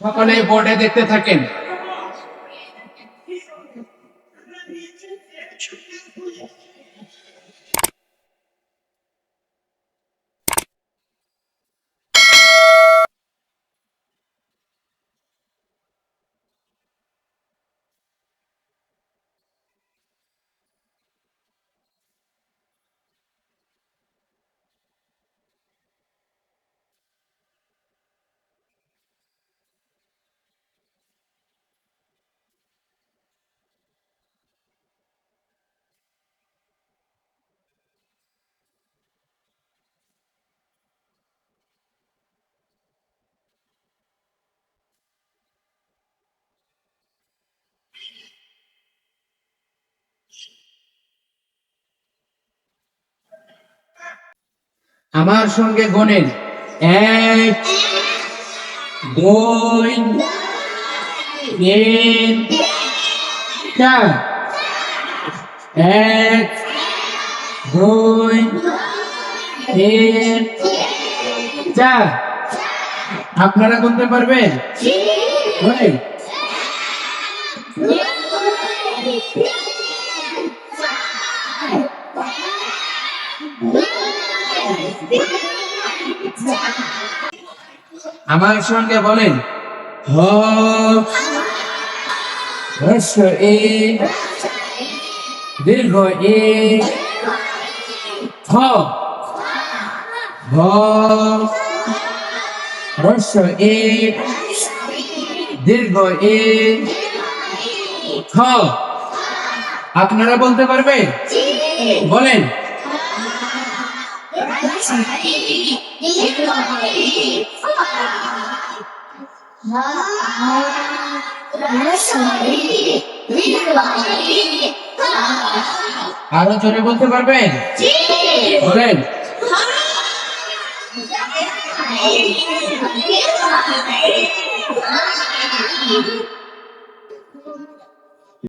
সকলে বোর্ডে দেখতে থাকেন। আমার সঙ্গে গণেন এক দুই তিন চার। এক দুই তিন চার। আপনারা গুনতে পারবেন? বলেন আমার সঙ্গে বলেন হ এ, দীর্ঘ এ হ ভ হ্রস্ব এ, দীর্ঘ এ হ আপনারা বলতে পারবেন? বলেন। আরও জোরে বলতে পারবেন বলেন